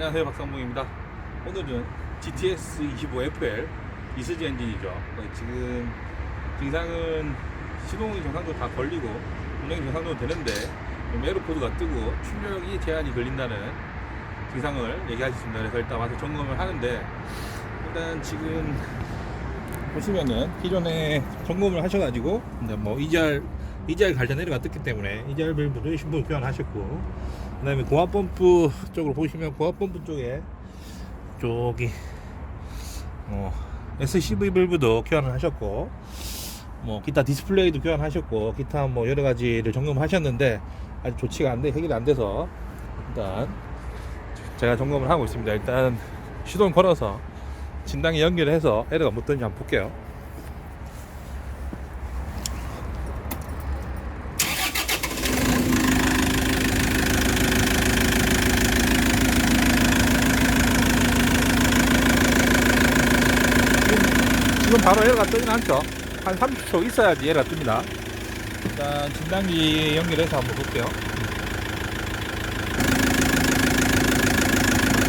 안녕하세요 박상봉입니다. 오늘은 GTS 25FL 이스지 엔진이죠. 어, 지금 증상은 시동이 정상적으로 다 걸리고 운행이 정상적으로 되는데 좀 에어코드가 뜨고 출력이 제한이 걸린다는 증상을 얘기하셨습니다. 그래서 일단 와서 점검을 하는데 일단 지금 보시면은 기존에 점검을 하셔가지고 뭐 EGR EGR 갈대 내려가 떴기 때문에 EGR 밸브를 신분 교환하셨고 그 다음에 고압 펌프 쪽으로 보시면 고압 펌프 쪽에 저기 어, SCV 밸브도 교환을 하셨고 뭐 기타 디스플레이도 교환하셨고 기타 뭐 여러 가지를 점검하셨는데 아직 조치가 안돼 해결이 안 돼서 일단 제가 점검을 하고 있습니다. 일단 시동 걸어서 진단기 연결해서 에러가 못 떴는지 한번 볼게요. 바로 에러가 뜨진 않죠. 한 30초 있어야지 에러가 뜹니다. 일단 진단기 연결해서 한번 볼게요.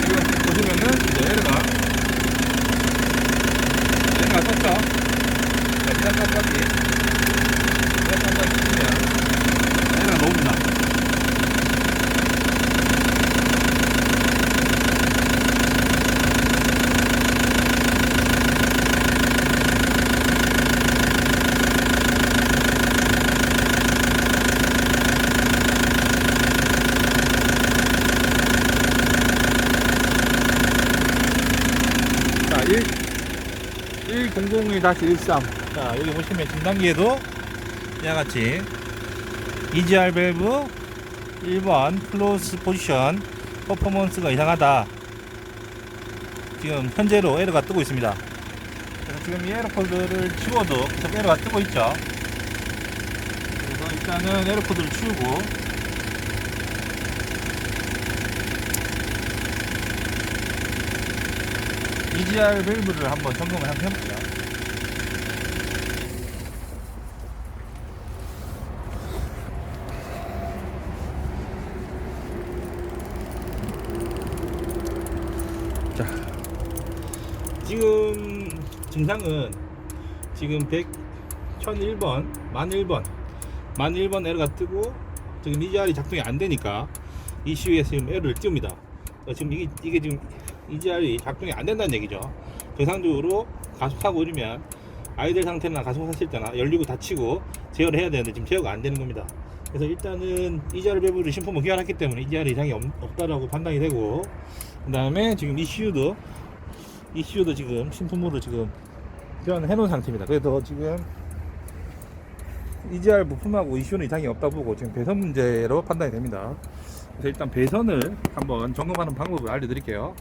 지금 보시면은 이제 에러가 에러가 떴죠. 자, 지난 깜빡이 지난 깜빡이 켜면 에러가 나옵니다. 자, 1, 100-13. 자, 여기 보시면 진단기에도 이와 같이 EGR 밸브 1번 클로스 포지션 퍼포먼스가 이상하다. 지금 현재로 에러가 뜨고 있습니다. 그래서 지금 이 에러 코드를 치워도 계속 에러가 뜨고 있죠. 그래서 일단은 에러 코드를 치우고 EGR 밸브를 한번 점검을 한번 해볼게요. 자, 지금 증상은 지금 100, 1001번, 1001번, 1001번 에러가 뜨고 지금 EGR이 작동이 안 되니까 ECU에서 지금 에러를 띄웁니다. 어, 지금 이게, 이게 지금 EGR이 작동이 안 된다는 얘기죠. 정상적으로 가속하고 이러면 아이들 상태나 가속했을 때나 열리고 닫히고 제어를 해야 되는데 지금 제어가 안 되는 겁니다. 그래서 일단은 EGR 밸브를 신품을 교환했기 때문에 EGR 이상이 없, 없다라고 판단이 되고 그 다음에 지금 ECU도 ECU도 지금 신품으로 지금 교환을 해놓은 상태입니다. 그래서 지금 EGR 부품하고 ECU는 이상이 없다 보고 지금 배선 문제로 판단이 됩니다. 그래서 일단 배선을 한번 점검하는 방법을 알려드릴게요.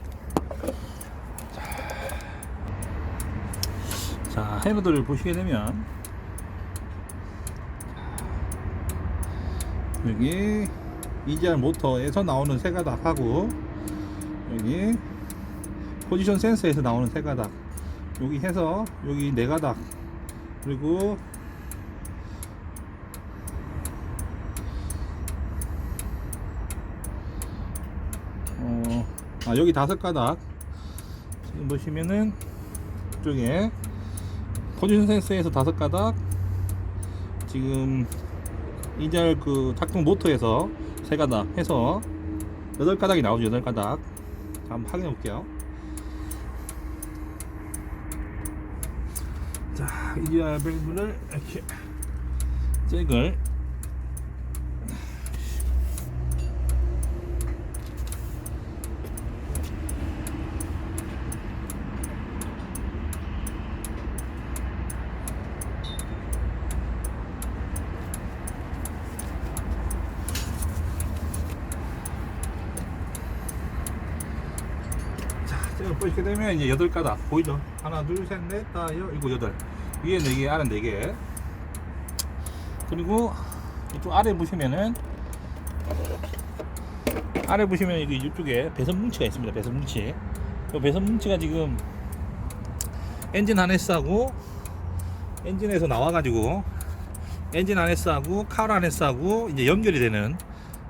자, 해노드를 보시게 되면 여기 EGR 모터에서 나오는 세 가닥하고 여기 포지션 센서에서 나오는 세 가닥 여기 해서 여기 네 가닥. 그리고 어, 아 여기 다섯 가닥. 지금 보시면은 이쪽에 포지션 센서에서 다섯 가닥. 지금 이절 그 작동 모터에서 세 가닥 해서 여덟 가닥이 나오죠 여덟 가닥. 자, 한번 확인해 볼게요 자 이절 밸브를 이렇게 잭을 자, 잭을 보시게 되면 이제 여덟 가닥 보이죠? 하나, 둘, 셋, 넷, 다섯, 일곱, 여덟. 위에 네 개, 아래 네 개. 그리고 이쪽 아래 보시면은 아래 보시면 여기 이쪽에 배선 뭉치가 있습니다. 배선 뭉치. 이 배선 뭉치가 지금 엔진 하네스하고 엔진에서 나와가지고 엔진 하네스하고 카울 하네스하고 이제 연결이 되는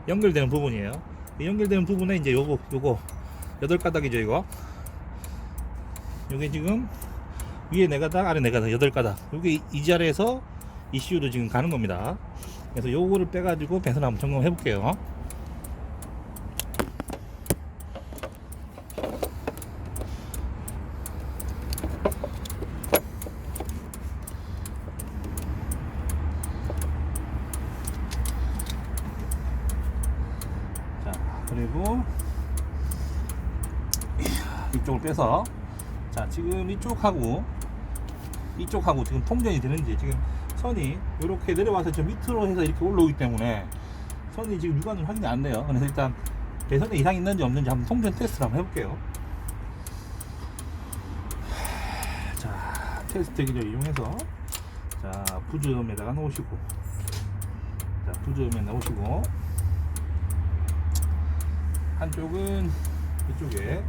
연결되는 부분이에요. 이 연결되는 부분에 이제 요거 요거 여덟 가닥이죠 이거 요게 지금 위에 네 가닥 아래 네 가닥 여덟 가닥 요게 이 자리에서 ECU도 지금 가는 겁니다. 그래서 요거를 빼가지고 배선 한번 점검해 볼게요. 자 그리고 이쪽을 빼서 자 지금 이쪽하고 이쪽하고 지금 통전이 되는지 지금 선이 이렇게 내려와서 저 밑으로 해서 이렇게 올라오기 때문에 선이 지금 육안으로 확인이 안 돼요. 그래서 일단 배선에 이상이 있는지 없는지 한번 통전 테스트를 한번 해볼게요. 자 테스트 기를 이용해서 자 부즈음에다가 놓으시고 자 부즈음에 넣으시고 한쪽은 이쪽에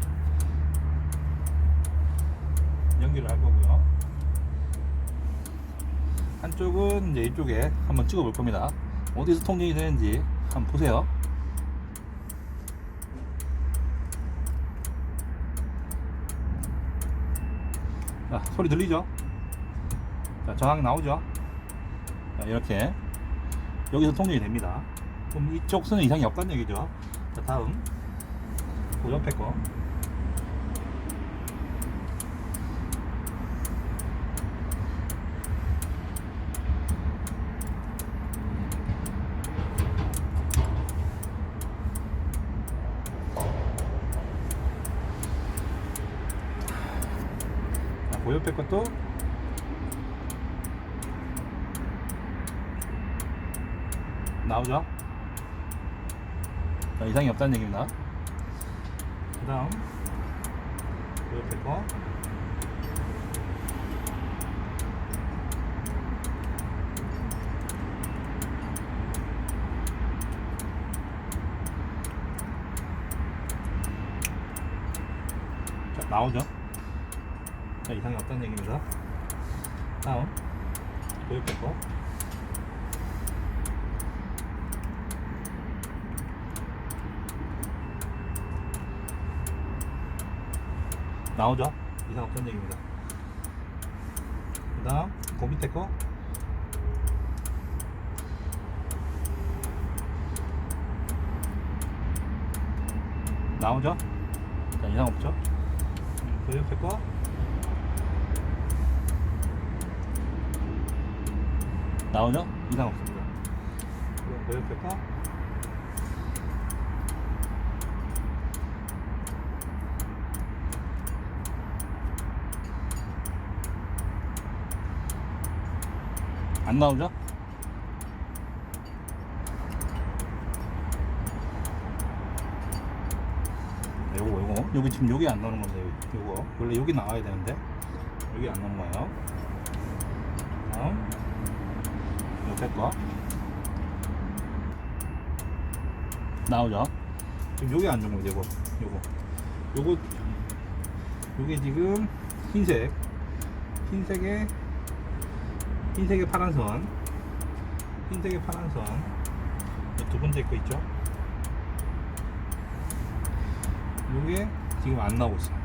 연결을 할 거고요. 한쪽은 이제 이쪽에 한번 찍어 볼 겁니다. 어디서 통신이 되는지 한번 보세요. 자, 소리 들리죠? 자, 정확히 나오죠? 자, 이렇게 여기서 통신이 됩니다. 그럼 이쪽 선은 이상이 없다는 얘기죠. 자, 다음 그 옆에 거 그 옆에 것도 나오죠? 자, 이상이 없다는 얘기입니다. 그 다음 그 옆에 거 자, 나오죠? 자, 이상이 없다는 얘기입니다. 다음 그 옆에 거 나오죠? 이상 없다는 얘기입니다. 그 다음, 그 밑에 거. 나오죠? 자, 이상 없죠? 그 옆에 거. 나오죠? 이상 없습니다. 그럼 거. 안 나오죠? 네, 요거 요거 여기 지금 여기 안 나오는 건데 요- 요거 원래 여기 나와야 되는데 여기 안 나오는 거예요. 다음 거 나오죠? 지금 여기 안 좋은 거 요거. 요거. 요거 요게 지금 흰색. 흰색에 흰색의 파란 선. 흰색의 파란 선 두 번째 거 있죠? 이게 지금 안 나오고 있어요.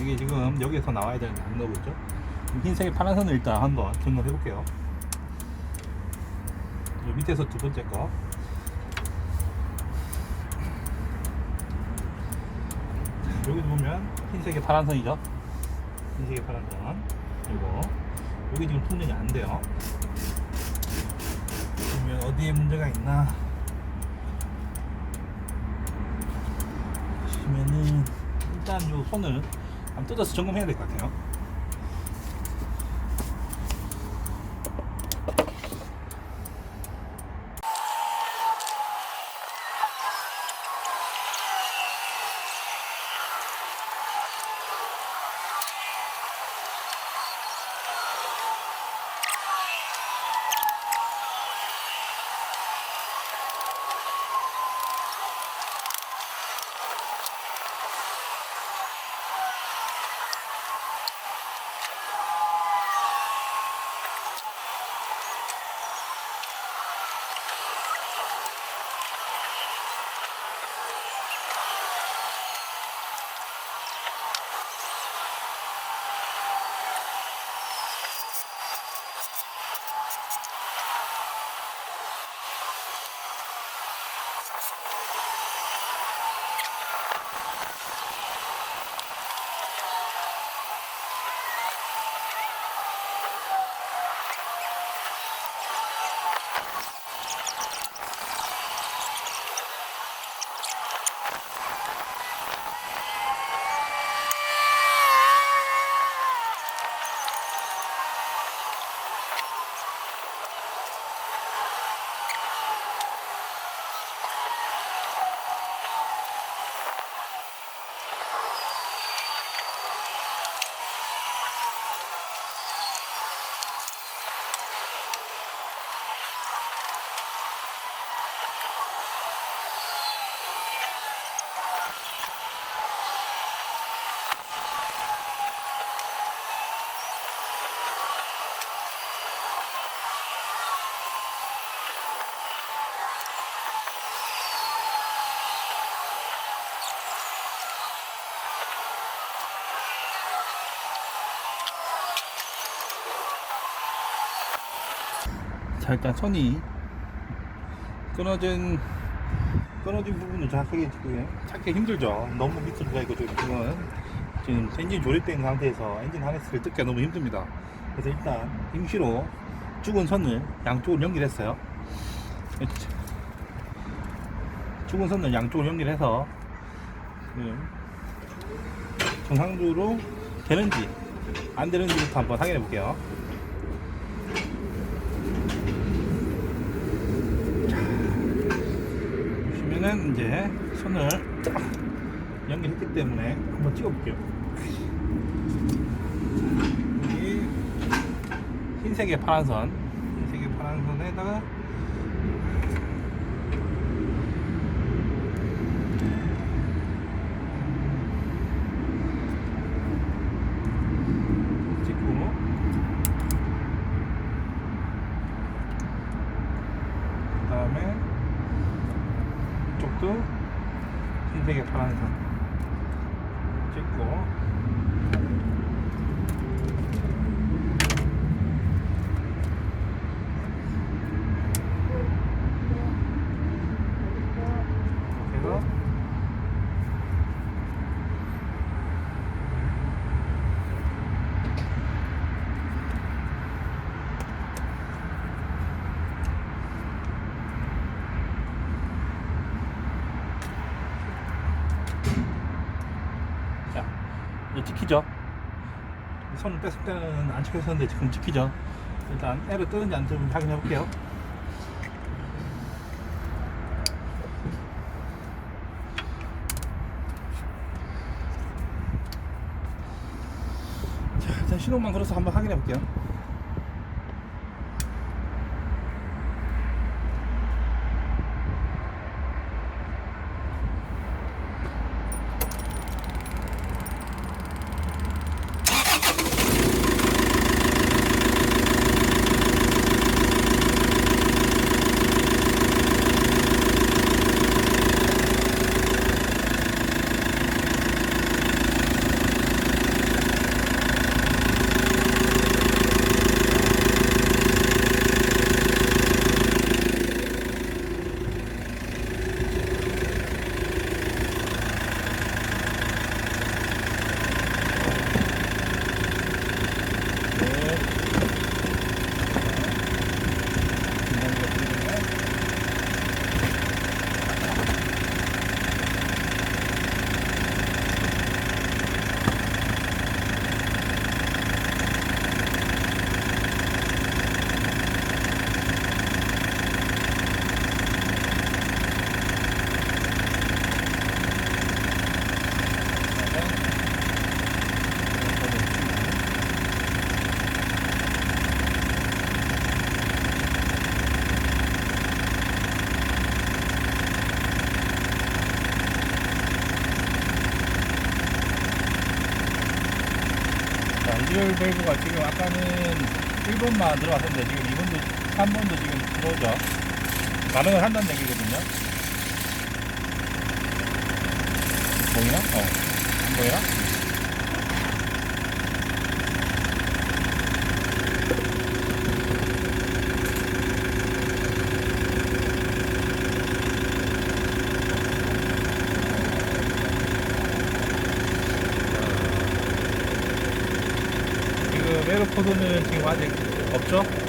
이게 지금 여기에서 나와야 되는데 안 나오고 있죠 흰색의 파란 선을 일단 한번 점검해 볼게요. 이 밑에서 두 번째 거. 여기 보면 흰색의 파란 선이죠? 흰색의 파란 선. 그리고 여기 지금 통전이 안 돼요. 그러면 어디에 문제가 있나? 보시면은 일단 요 손을 한번 뜯어서 점검해야 될 것 같아요 자 일단 선이? 끊어진 끊어진 부분을 정확하게 지금 찾기 힘들죠. 너무 밑으로 가 있고 지금은 지금 엔진 조립된 상태에서 엔진 하네스를 뜯기가 너무 힘듭니다. 그래서 일단 임시로 죽은 선을 양쪽으로 연결했어요. 죽은 선을 양쪽으로 연결해서 지금 정상적으로 되는지 안 되는지부터 한번 확인해 볼게요 보시면은 이제 손을 연결했기 때문에 한번 찍어볼게요. 흰색의 파란 선, 흰색의 파란 선에다가 찍고 그 다음에 이쪽도 흰색의 파란 선 찍고 그래서 자 이제 찍히죠 손을 뺐을 때는 안 찍혔었는데 지금 찍히죠. 일단 애를 뜨는지 안 뜨는지 확인해 볼게요. 자 일단 신호만 걸어서 한번 확인해 볼게요 네. 긴장도가 되거든요. 밸브가 지금 아까는 1번만 들어갔었는데 지금 2번도, 3번도 지금 들어오죠. 반응을 한다는 얘기거든요. 보이나? 어. 안 보이나? 에어포드는 지금 아직 없죠?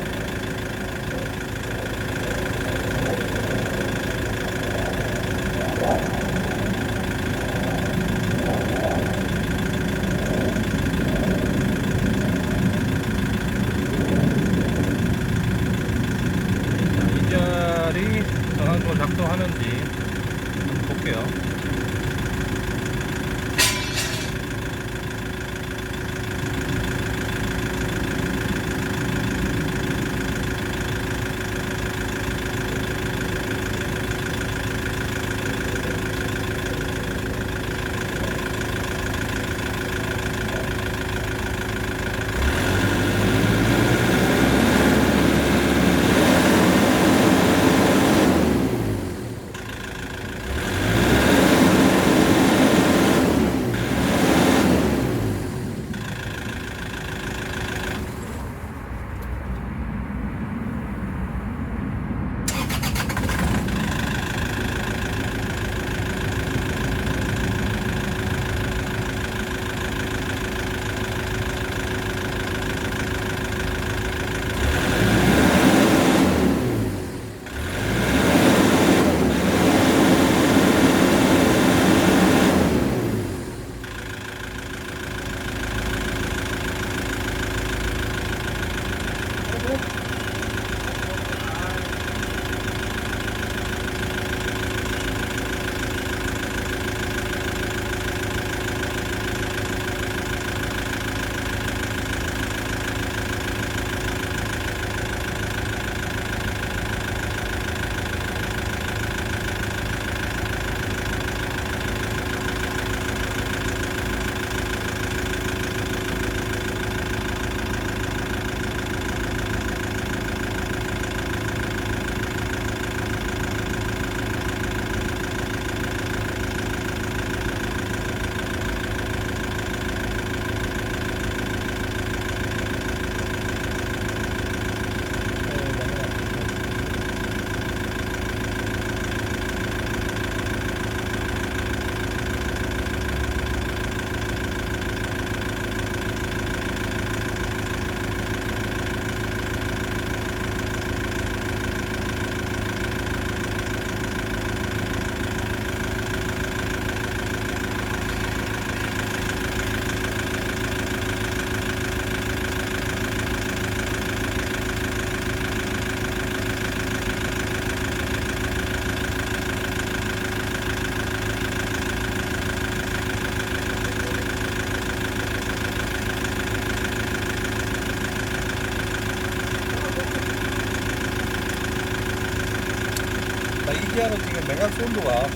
온도가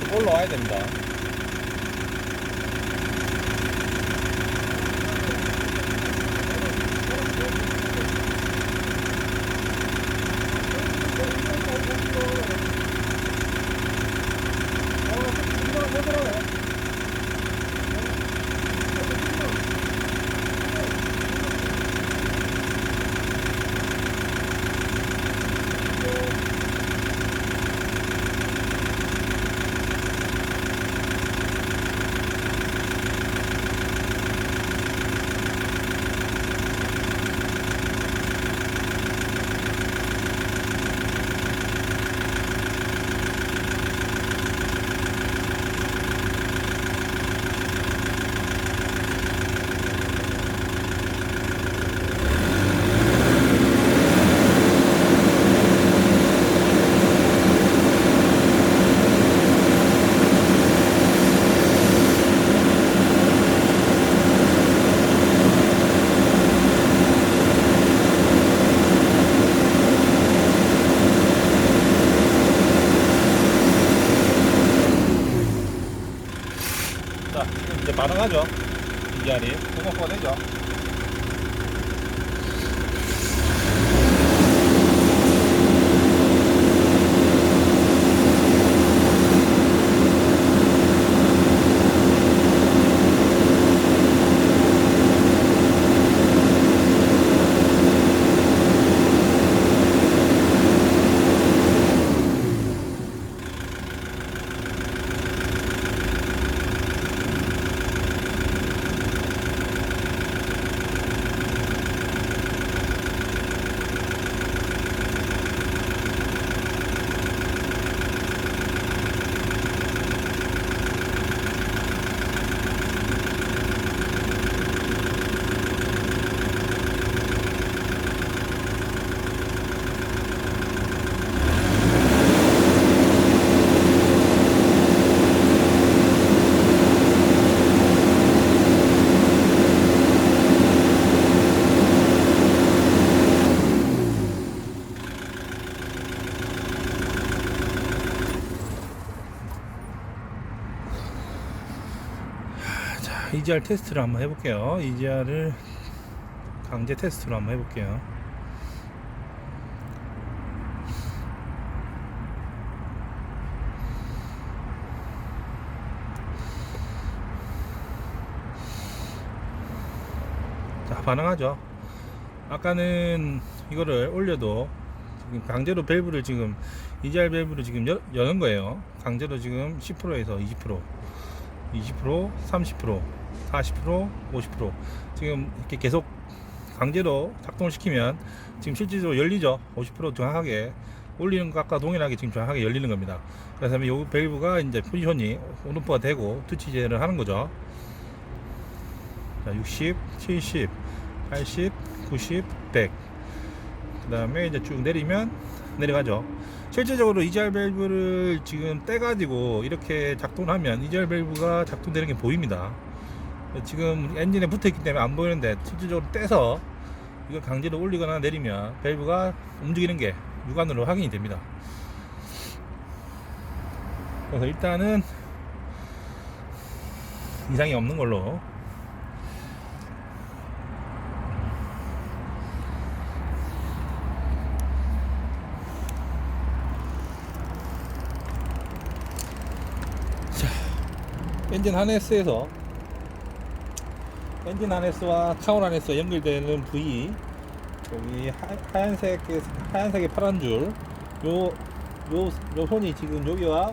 좀 올라와야 됩니다. 자, 이제 반응하죠. EGR이. 통과가 되죠. 자, EGR 테스트를 한번 해볼게요. EGR을 강제 테스트로 한번 해볼게요. 자, 반응하죠. 아까는 이거를 올려도 지금 강제로 밸브를 지금 EGR 밸브를 지금 여, 여는 거예요. 강제로 지금 10%에서 20%. 20%, 30%, 40%, 50% 지금 이렇게 계속 강제로 작동을 시키면 지금 실질적으로 열리죠. 50% 정확하게 올리는 것과 동일하게 지금 정확하게 열리는 겁니다. 그래서 이 밸브가 이제 포지션이 온오프가 되고 투치제를 하는 거죠. 자, 60, 70, 80, 90, 100. 그 다음에 이제 쭉 내리면 내려가죠. 실제적으로 EGR 밸브를 지금 떼가지고 이렇게 작동을 하면 EGR 밸브가 작동되는 게 보입니다. 지금 엔진에 붙어 있기 때문에 안 보이는데 실질적으로 떼서 이걸 강제로 올리거나 내리면 밸브가 움직이는 게 육안으로 확인이 됩니다. 그래서 일단은 이상이 없는 걸로 엔진 하네스에서 엔진 하네스와 차원 하네스와 연결되는 부위 여기 하, 하얀색 하얀색의 파란 줄 요 요, 요 손이 지금 여기와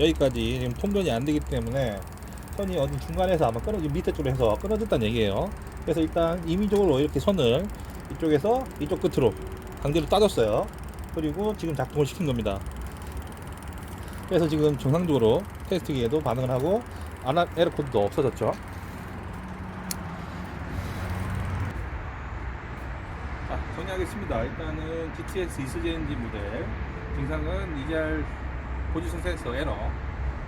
여기까지 지금 통전이 안 되기 때문에 선이 어디 중간에서 아마 끊어지 밑에 쪽으로 해서 끊어졌다는 얘기예요. 그래서 일단 임의적으로 이렇게 선을 이쪽에서 이쪽 끝으로 강제로 따졌어요. 그리고 지금 작동을 시킨 겁니다. 그래서 지금 정상적으로 테스트기에도 반응을 하고 아나 에러 코드도 없어졌죠. 자, 정리하겠습니다. 일단은 이수제 엔진 모델 증상은 EGR 포지션 센서 에러.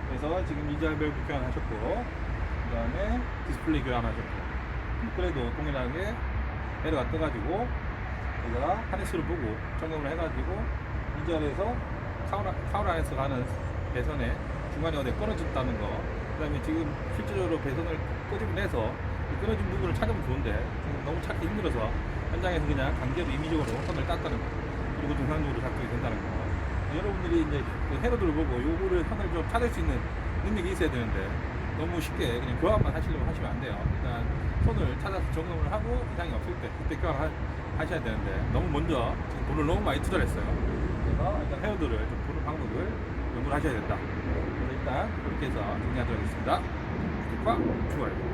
그래서 지금 EGR 밸브 교환하셨고, 그 다음에 디스플레이 교환하셨고, 그래도 동일하게 에러가 떠가지고, 제가 하네스를 보고 점검을 해가지고 EGR에서 카울, 안에서 가는 배선에 중간에 어디 끊어졌다는 거 그다음에 지금 실질적으로 배선을 끄집어 내서 이 끊어진 부분을 찾으면 좋은데 지금 너무 찾기 힘들어서 현장에서 그냥 강제로 임의적으로 선을 땄다는 거 그리고 정상적으로 작동이 된다는 거. 여러분들이 이제 그 헤로들을 보고 요거를 선을 좀 찾을 수 있는 능력이 있어야 되는데 너무 쉽게 그냥 교환만 하시려고 하시면 안 돼요. 일단 손을 찾아서 점검을 하고 이상이 없을 때 그때 교환을 하, 하셔야 되는데 너무 먼저 지금 돈을 너무 많이 투자를 했어요. 그래서 일단 헤어들을 좀 보는 방법을 연구를 하셔야 된다. 그래서 일단 그렇게 해서 정리하도록 하겠습니다. 구독과 좋아요